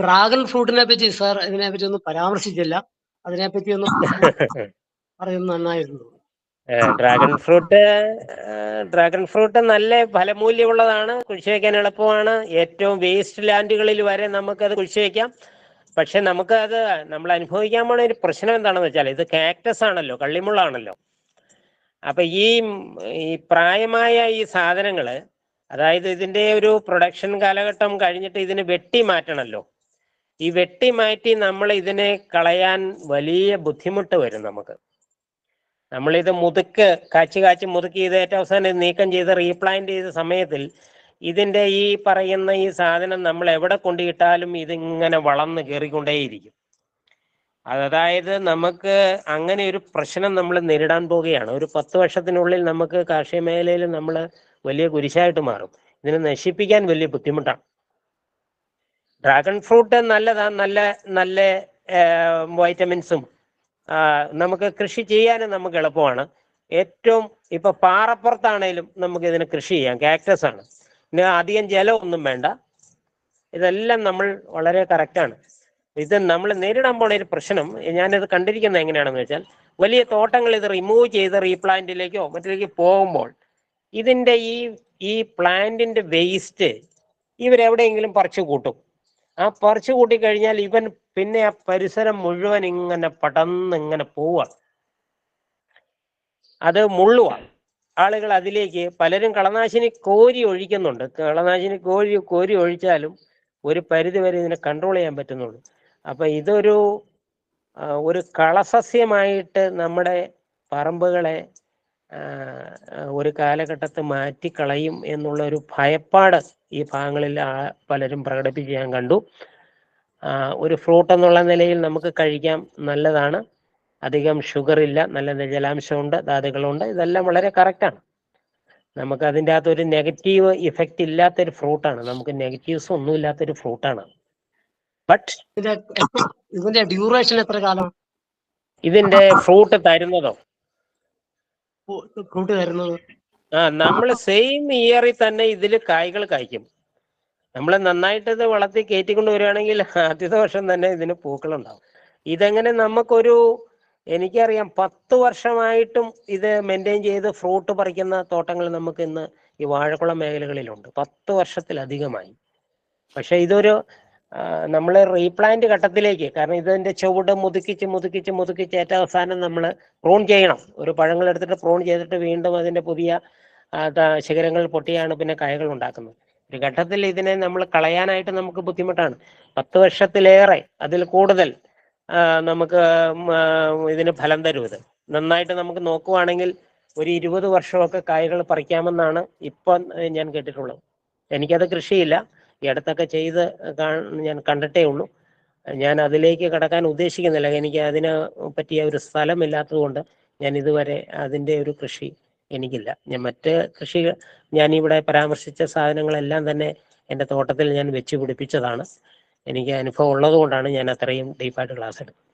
Dragon ഫ്രൂട്ടിനെ പറ്റി sir ഇതിനെ പറ്റി ഒന്നും പരാമർശിച്ചില്ല. അതിനെ പറ്റി ഒന്നും പറയുന്നത് നന്നായിരുന്നു. ഡ്രാഗൺ ഫ്രൂട്ട് ഡ്രാഗൺ ഫ്രൂട്ട് നല്ല ഫലമൂല്യമുള്ളതാണ്. കുഴിച്ചു വയ്ക്കാൻ എളുപ്പമാണ്. ഏറ്റവും വേസ്റ്റ് ലാൻഡുകളിൽ വരെ നമുക്കത് കുഴിച്ചു വയ്ക്കാം. പക്ഷെ നമുക്ക് അത് നമ്മൾ അനുഭവിക്കാൻ പോണ ഒരു പ്രശ്നം എന്താണെന്ന് വെച്ചാൽ ഇത് കാക്ടസ് ആണല്ലോ കള്ളിമുള്ളാണല്ലോ. അപ്പൊ ഈ ഈ പ്രായമായ ഈ സാധനങ്ങൾ അതായത് ഇതിന്റെ ഒരു പ്രൊഡക്ഷൻ കാലഘട്ടം കഴിഞ്ഞിട്ട് ഇതിന് വെട്ടി മാറ്റണമല്ലോ ഈ വെട്ടി മാറ്റി നമ്മൾ ഇതിനെ കളയാൻ വലിയ ബുദ്ധിമുട്ട് വരും നമുക്ക്. നമ്മളിത് മുതുക്ക് കാച്ചി കാച്ചി മുതുക്കി ഇത് ഏറ്റവും അവസാനം നീക്കം ചെയ്ത് റീപ്ലാന്റ് ചെയ്ത സമയത്തിൽ ഇതിന്റെ ഈ പറയുന്ന ഈ സാധനം നമ്മൾ എവിടെ കൊണ്ടിട്ടാലും ഇതിങ്ങനെ വളർന്ന് കയറിക്കൊണ്ടേയിരിക്കും അതായത് നമുക്ക് അങ്ങനെ ഒരു പ്രശ്നം നമ്മൾ നേരിടാൻ പോവുകയാണ്. ഒരു പത്ത് വർഷത്തിനുള്ളിൽ നമുക്ക് കാർഷിക മേഖലയിൽ നമ്മൾ വലിയ കുരിശായിട്ട് മാറും. ഇതിനെ നശിപ്പിക്കാൻ വലിയ ബുദ്ധിമുട്ടാണ്. ഡ്രാഗൺ ഫ്രൂട്ട് നല്ലതാണ് നല്ല നല്ല വൈറ്റമിൻസും. നമുക്ക് കൃഷി ചെയ്യാനും നമുക്ക് എളുപ്പമാണ്. ഏറ്റവും ഇപ്പൊ പാറപ്പുറത്താണേലും നമുക്ക് ഇതിനെ കൃഷി ചെയ്യാം. കാക്ടസ് ആണ്. പിന്നെ അധികം ജലമൊന്നും വേണ്ട. ഇതെല്ലാം നമ്മൾ വളരെ കറക്റ്റാണ് ഇത് നമ്മൾ നേരിടാൻ പോണ ഒരു പ്രശ്നം ഞാനിത് കണ്ടിരിക്കുന്നത് എങ്ങനെയാണെന്ന് വെച്ചാൽ വലിയ തോട്ടങ്ങൾ ഇത് റിമൂവ് ചെയ്ത് റീപ്ലാന്റിലേക്കോ മറ്റിലേക്ക് പോകുമ്പോൾ ഇതിന്റെ ഈ ഈ പ്ലാന്റിന്റെ വേസ്റ്റ് ഇവരെവിടെയെങ്കിലും പറിച്ചു കൂട്ടും. ആ പറിച്ചു കൂട്ടി കഴിഞ്ഞാൽ ഇവൻ പിന്നെ ആ പരിസരം മുഴുവൻ ഇങ്ങനെ പടന്ന് ഇങ്ങനെ പോവുക അത് മുള്ളുക ആളുകൾ അതിലേക്ക് പലരും കളനാശിനി കോരി ഒഴിക്കുന്നുണ്ട്. കളനാശിനി കോരി കോരി ഒഴിച്ചാലും ഒരു പരിധി വരെ ഇതിനെ കൺട്രോൾ ചെയ്യാൻ പറ്റുന്നുള്ളൂ. അപ്പൊ ഇതൊരു ഒരു കളസസ്യമായിട്ട് നമ്മുടെ പറമ്പുകളെ ഒരു കാലഘട്ടത്ത് മാറ്റിക്കളയും എന്നുള്ള ഒരു ഭയപ്പാട് ഈ ഭാഗങ്ങളിൽ പലരും പ്രകടിപ്പിച്ച് ഞാൻ കണ്ടു ഒരു ഫ്രൂട്ട് എന്നുള്ള നിലയിൽ നമുക്ക് കഴിക്കാം നല്ലതാണ്. അധികം ഷുഗർ ഇല്ല നല്ല ജലാംശമുണ്ട് ധാതുക്കളുണ്ട്. ഇതെല്ലാം വളരെ കറക്റ്റാണ് നമുക്ക് അതിന്റെ അകത്ത് ഒരു നെഗറ്റീവ് ഇഫക്റ്റ് ഇല്ലാത്തൊരു ഫ്രൂട്ടാണ് നമുക്ക് നെഗറ്റീവ്സ് ഒന്നും ഇല്ലാത്തൊരു ഫ്രൂട്ടാണ് ബട്ട് ഇതിന്റെ ഡ്യൂറേഷൻ എത്ര കാലം? ഇതിന്റെ ഫ്രൂട്ട് തരുന്നതോ? ആ നമ്മൾ സെയിം ഇയറിൽ തന്നെ ഇതിൽ കായ്കൾ കായ്ക്കും. നമ്മൾ നന്നായിട്ട് ഇത് വളർത്തി കയറ്റിക്കൊണ്ട് വരികയാണെങ്കിൽ ആദ്യത്തെ വർഷം തന്നെ ഇതിന് പൂക്കളുണ്ടാവും. ഇതെങ്ങനെ നമുക്കൊരു എനിക്കറിയാം പത്ത് വർഷമായിട്ടും ഇത് മെയിന്റെയിൻ ചെയ്ത് ഫ്രൂട്ട് പറിക്കുന്ന തോട്ടങ്ങൾ നമുക്ക് ഇന്ന് ഈ വാഴക്കുളം മേഖലകളിലുണ്ട്. പത്ത് വർഷത്തിലധികമായി. പക്ഷെ ഇതൊരു നമ്മൾ റീപ്ലാന്റ് ഘട്ടത്തിലേക്ക് കാരണം ഇതിന്റെ ചുവട് മുതുക്കിച്ച് മുതുക്കിച്ച് മുതുക്കിച്ച് ഏറ്റവും അവസാനം നമ്മൾ പ്രൂൺ ചെയ്യണം. ഒരു പഴങ്ങൾ എടുത്തിട്ട് പ്രൂൺ ചെയ്തിട്ട് വീണ്ടും അതിന്റെ പുതിയ ശിഖരങ്ങൾ പൊട്ടിയാണ് പിന്നെ കായകൾ ഉണ്ടാക്കുന്നത്. ഒരു ഘട്ടത്തിൽ ഇതിനെ നമ്മൾ കളയാനായിട്ട് നമുക്ക് ബുദ്ധിമുട്ടാണ്. പത്ത് വർഷത്തിലേറെ അതിൽ കൂടുതൽ നമുക്ക് ഇതിന് ഫലം തരും ഇത്. നന്നായിട്ട് നമുക്ക് നോക്കുവാണെങ്കിൽ ഒരു ഇരുപത് വർഷമൊക്കെ കായകൾ പറിക്കാമെന്നാണ് ഇപ്പം ഞാൻ കേട്ടിട്ടുള്ളത്. എനിക്കത് കൃഷിയില്ല. ഈ അടുത്തൊക്കെ ചെയ്ത് ഞാൻ കണ്ടിട്ടേ ഉള്ളൂ. ഞാൻ അതിലേക്ക് കടക്കാൻ ഉദ്ദേശിക്കുന്നില്ല. എനിക്ക് അതിന് പറ്റിയ ഒരു സ്ഥലമില്ലാത്തതുകൊണ്ട് ഞാൻ ഇതുവരെ അതിന്റെ ഒരു കൃഷി എനിക്കില്ല. ഞാൻ മറ്റ് കൃഷി ഞാൻ ഇവിടെ പരാമർശിച്ച സാധനങ്ങളെല്ലാം തന്നെ എന്റെ തോട്ടത്തിൽ ഞാൻ വെച്ച് പിടിപ്പിച്ചതാണ്. എനിക്ക് അനുഭവം ഉള്ളത് കൊണ്ടാണ് ഞാൻ അത്രയും ഡീപ്പായിട്ട് ക്ലാസ് എടുക്കുന്നത്